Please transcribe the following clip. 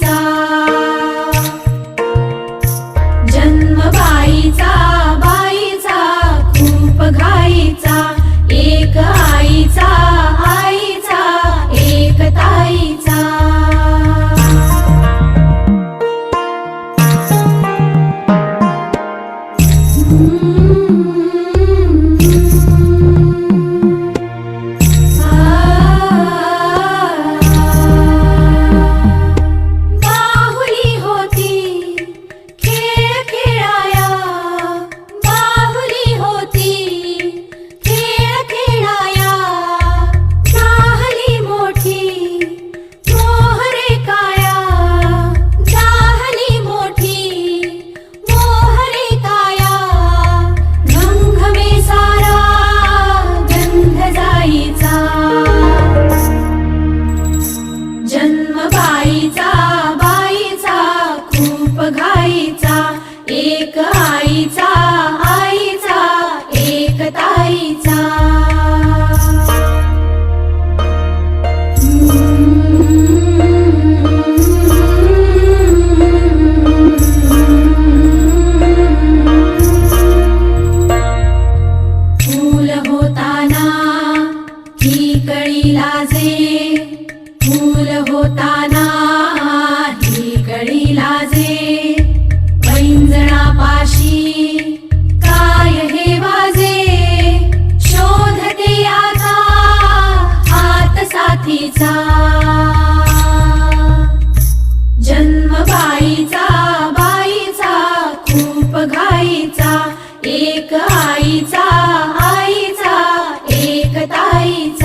চাই कळीला जे फूल होताना ही कळीला पाशी काय हे वाजे? शोधते आता हात साथीचा. जन्म बाईचा बाईचा खूप घाईचा एक आईचा आईचा एक ताईचा.